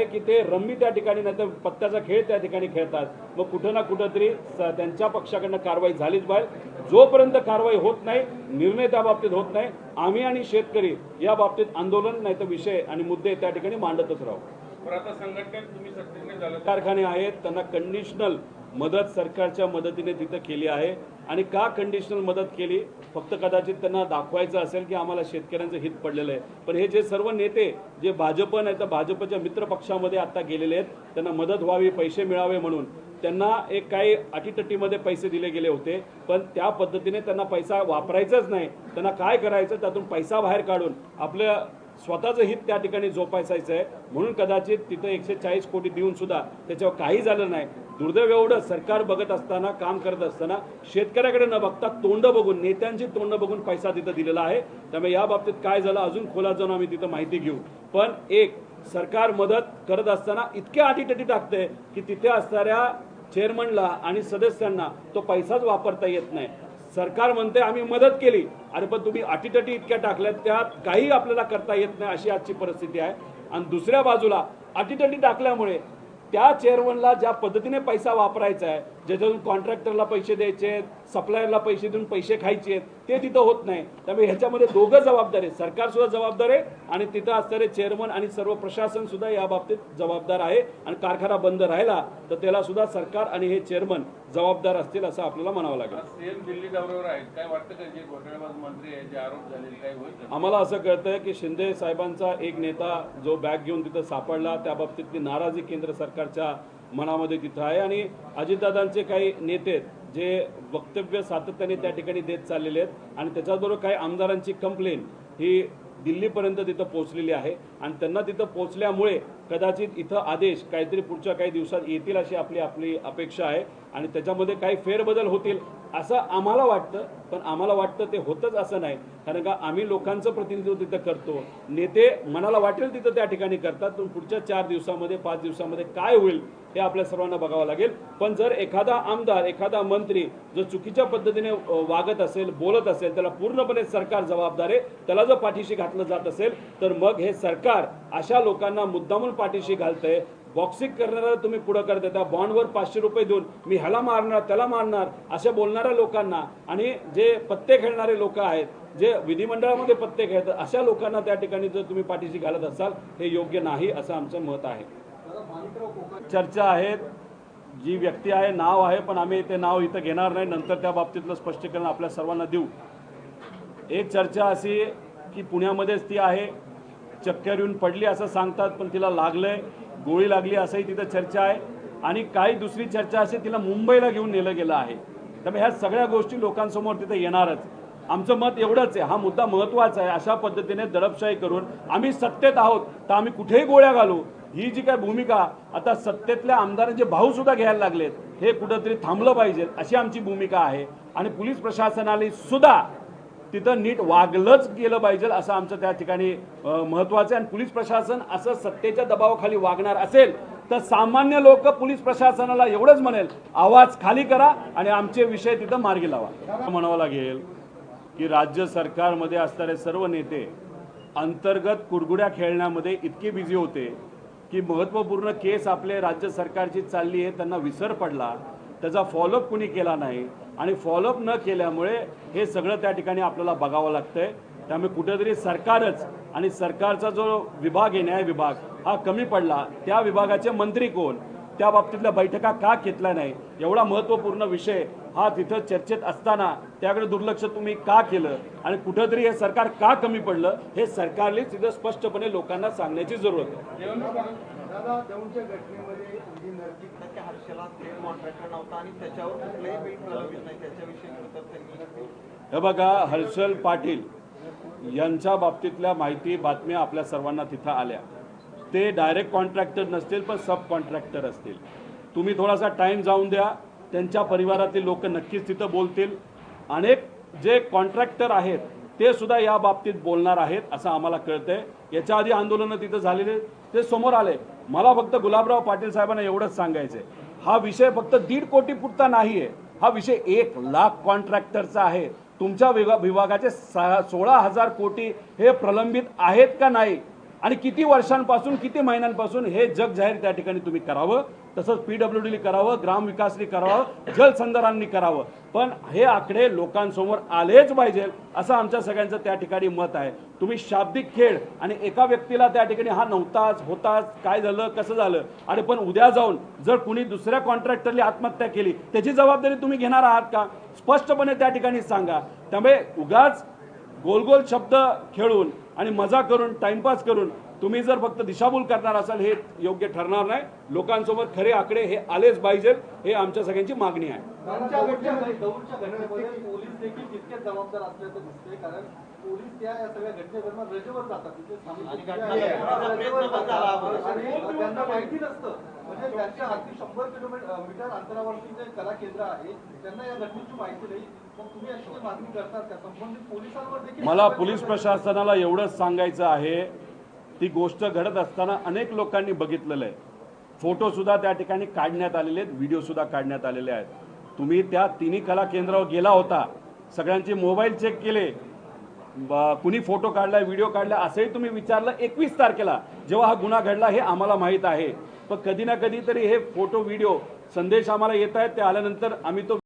आहे की ते रम्मी त्या ठिकाणी नाही तर पत्त्याचा खेळ त्या ठिकाणी खेळतात. मग कुठं ना कुठं तरी त्यांच्या पक्षाकडनं कारवाई झालीच पाहिजे जोपर्यंत कारवाई होत नाही निर्णय त्या बाबतीत होत नाही आम्ही आणि शेतकरी या बाबतीत आंदोलन नाही तर विषय आणि मुद्दे त्या ठिकाणी मांडतच राहू. कारखाने आहेत त्यांना कंडिशनल मदत सरकारच्या मदतीने तिथं केली आहे. आणि का कंडिशनल मदत केली? फक्त कदाचित त्यांना दाखवायचं असेल की आम्हाला शेतकऱ्यांचं हित पडलेलं आहे. पण हे जे सर्व नेते जे भाजप नाही तर भाजपच्या मित्रपक्षामध्ये आत्ता गेलेले आहेत त्यांना मदत व्हावी पैसे मिळावे म्हणून. त्यांना एक काही अटीतटीमध्ये पैसे दिले गेले होते पण त्या पद्धतीने त्यांना पैसा वापरायचाच नाही. त्यांना काय करायचं? त्यातून पैसा बाहेर काढून आपल्या स्वतःचं हित त्या ठिकाणी जोपासायचं आहे. म्हणून कदाचित तिथं एकशे चाळीस कोटी देऊन सुद्धा त्याच्यावर काही झालं नाही. दुर्दैव एवढं सरकार बघत असताना काम करत असताना शेतकऱ्याकडे न बघता तोंड बघून नेत्यांची तोंड बघून पैसा तिथं दिलेला आहे. त्यामुळे या बाबतीत काय झालं अजून खोलात जाऊन आम्ही तिथं माहिती घेऊ. पण एक सरकार मदत करत असताना इतक्या अटीतटी टाकते की तिथे असणाऱ्या चेअरमनला आणि सदस्यांना तो पैसाच वापरता येत नाही. सरकार म्हणते आम्ही मदत केली. अरे पण तुम्ही अटीतटी इतक्या टाकल्यात त्यात काही आपल्याला करता येत नाही अशी आजची परिस्थिती आहे. आणि दुसऱ्या बाजूला अटीतटी टाकल्यामुळे त्या चेअरमनला ज्या पद्धतीने पैसा वापरायचा आहे ज्याच्यातून कॉन्ट्रॅक्टरला पैसे द्यायचे सप्लायरला पैसे देऊन पैसे खायचे ते तिथं होत नाही. त्यामुळे ह्याच्यामध्ये दोघं जबाबदार आहे सरकार सुद्धा जबाबदार आहे आणि तिथं असणारे चेअरमन आणि सर्व प्रशासन सुद्धा या बाबतीत जबाबदार आहे आणि कारखाना बंद राहिला तर त्याला सुद्धा सरकार आणि हे चेअरमन जबाबदार असतील असं आपल्याला म्हणावं लागेल. आहेत. आहेत? आम्हाला असं कळतंय की शिंदे साहेबांचा एक नेता जो बॅग घेऊन तिथं सापडला त्या बाबतीतली नाराजी केंद्र सरकारच्या मनामध्ये तिथं आहे. आणि अजितदादांचे काही नेते आहेत, जे वक्तव्य सातत्याने त्या ठिकाणी देत चाललेले आहेत. आणि त्याच्याबरोबर काही आमदारांची कंप्लेन ही दिल्लीपर्यंत तिथं पोहोचलेली आहे. आणि त्यांना तिथं पोहोचल्यामुळे कदाचित इथं आदेश काहीतरी पुढच्या काही दिवसात येतील अशी आपली आपली अपेक्षा आहे. आणि त्याच्यामध्ये काही फेरबदल होतील असं आम्हाला वाटतं पण आम्हाला वाटतं ते होतच असं नाही. कारण का आम्ही लोकांचं प्रतिनिधित्व तिथं करतो. नेते मनाला वाटेल तिथं त्या ठिकाणी करतात पण पुढच्या चार दिवसामध्ये पाच दिवसामध्ये काय होईल हे आपल्या सर्वांना बघावं लागेल. पण जर एखादा आमदार एखादा मंत्री जर चुकीच्या पद्धतीने वागत असेल बोलत असेल त्याला पूर्णपणे सरकार जबाबदार आहे त्याला जर पाठीशी घातलं जात असेल तर मग हे सरकार अशा लोकांना मुद्दामून पाठीशी घालतंय बॉक्सिंग करणारा तुम्ही पुढं करत त्या बॉन्डवर पाचशे रुपये देऊन मी ह्याला मारणार त्याला मारणार अशा बोलणाऱ्या लोकांना आणि जे पत्ते खेळणारे लोक आहेत जे विधिमंडळामध्ये पत्ते खेळतात अशा लोकांना त्या ठिकाणी जर तुम्ही पाठीशी घालत असाल हे योग्य नाही असं आमचं मत आहे. चर्चा आहेत जी व्यक्ती आहे नाव आहे पण आम्ही ते नाव इथं घेणार नाही नंतर त्या बाबतीतलं स्पष्टीकरण आपल्या सर्वांना देऊ. एक चर्चा अशी आहे की पुण्यामध्येच ती आहे चक्कर येऊन पडली असं सांगतात पण तिला लागलंय. गोळी लागली असंही तिथं चर्चा आहे. आणि काही दुसरी चर्चा अशी तिला मुंबईला घेऊन नेलं गेलं आहे. त्यामुळे ह्या सगळ्या गोष्टी लोकांसमोर तिथं येणारच. आमचं मत एवढंच आहे. हा मुद्दा महत्त्वाचा आहे. अशा पद्धतीने दडपशाही करून आम्ही सत्तेत आहोत तर आम्ही कुठेही गोळ्या घालू. ही जी काय भूमिका आता सत्तेतल्या आमदारांचे भाऊ सुद्धा घ्यायला लागलेत हे कुठंतरी थांबलं पाहिजे अशी आमची भूमिका आहे. आणि पोलीस प्रशासनाने सुद्धा तिथं नीट वागलंच गेलं पाहिजे असं आमचं त्या ठिकाणी अ, महत्त्वाचं आहे. आणि पोलीस प्रशासन असं सत्तेच्या दबावाखाली वागणार असेल तर सामान्य लोक पोलीस प्रशासनाला एवढंच म्हणेल आवाज खाली करा आणि आमचे विषय तिथं मार्गी लावा. म्हणावं लागेल की राज्य सरकारमध्ये असणारे सर्व नेते अंतर्गत कुरगुड्या खेळण्यामध्ये इतके बिझी होते की महत्त्वपूर्ण केस आपले राज्य सरकारची चालली आहे त्यांना विसर पडला त्याचा फॉलोअप कुणी केला नाही आणि फॉलोअप न केल्यामुळे हे सगळं त्या ठिकाणी आपल्याला बघावं लागतंय. त्यामुळे कुठेतरी सरकारच आणि सरकारचा जो विभाग आहे न्याय विभाग हा कमी पडला. त्या विभागाचे मंत्री कोण? त्या बाबतीतल्या बैठका का घेतल्या नाही? एवढा महत्त्वपूर्ण विषय हा तिथं चर्चेत असताना त्याकडे दुर्लक्ष तुम्ही का केलं? आणि कुठंतरी हे सरकार का कमी पडलं? हे सरकारने तिथं स्पष्टपणे लोकांना सांगण्याची जरूरत आहे. कॉन्ट्रॅक्टर नव्हता आणि त्याच्यावर कुठलंही बिल प्रलंबित नाही. त्याच्याविषयी तर त्यांनी हे बघा हर्षल पाटील यांच्या बाबतीतल्या माहिती बातम्या आपल्या सर्वांना तिथं आल्या. ते डायरेक्ट कॉन्ट्रॅक्टर नसतील पण सब कॉन्ट्रॅक्टर असतील. तुम्ही थोडासा टाईम जाऊन द्या. त्यांच्या परिवारातील लोक नक्कीच तिथं बोलतील. अनेक जे कॉन्ट्रॅक्टर आहेत ते सुद्धा या बाबतीत बोलणार आहेत असं आम्हाला कळतंय. याच्या आधी आंदोलनं तिथं झालेले ते समोर आले. मला फक्त गुलाबराव पाटील साहेबांना एवढंच सांगायचंय. हा विषय फक्त दीड कोटी पुरता नाही आहे हा विषय एक लाख कॉन्ट्रॅक्टरचा आहे. तुमच्या विभा विभागाचे सा सोळा हजार कोटी हे प्रलंबित आहेत का नाही? आणि किती वर्षांपासून किती महिन्यांपासून हे जग जाहीर त्या ठिकाणी तुम्ही करावं तसंच पी डब्ल्यू डीने करावं ग्रामविकासनी करावं जलसंधारांनी करावं. पण हे आकडे लोकांसमोर आलेच पाहिजे असं आमच्या सगळ्यांचं त्या ठिकाणी मत आहे. तुम्ही शाब्दिक खेळ आणि एका व्यक्तीला त्या ठिकाणी हा नव्हताच होताच काय झालं कसं झालं आणि पण उद्या जाऊन जर कुणी दुसऱ्या कॉन्ट्रॅक्टरली आत्महत्या केली त्याची जबाबदारी तुम्ही घेणार आहात का? स्पष्टपणे त्या ठिकाणी सांगा. त्यामुळे उगाच गोल गोल शब्द खेळून आणि मजा करून टाइमपास करून तुम्ही जर फक्त दिशाभूल करणार असाल हे योग्य ठरणार नाही. लोकांसोबत खरे आकडे हे आलेच पाहिजेत हे आमच्या सगळ्यांची मागणी आहे. कारण म्हणजे त्यांच्या अगदी शंभर किलोमीटर मीटर अंतरावरती जे कला केंद्र आहे त्यांना या घटनेची माहिती नाही. मग तुम्ही अशी काही मागणी करतात का? संबंधित पोलिसांवर देखील मला पोलीस प्रशासनाला एवढंच सांगायचं आहे. ती गोष्ट घडत असताना अनेक लोकांनी बघितलेलं आहे. फोटो सुद्धा त्या ठिकाणी काढण्यात आलेले आहेत व्हिडिओ सुद्धा काढण्यात आलेले आहेत. तुम्ही त्या तिन्ही कला केंद्रावर गेला होता. सगळ्यांचे मोबाईल चेक केले. ब- कुणी फोटो काढलाय व्हिडिओ काढला असंही तुम्ही विचारलं एकवीस तारखेला. जेव्हा हा गुन्हा घडला हे आम्हाला माहीत आहे. पण कधी ना कधी तरी हे फोटो व्हिडिओ संदेश आम्हाला येत आहेत. ते आल्यानंतर आम्ही तो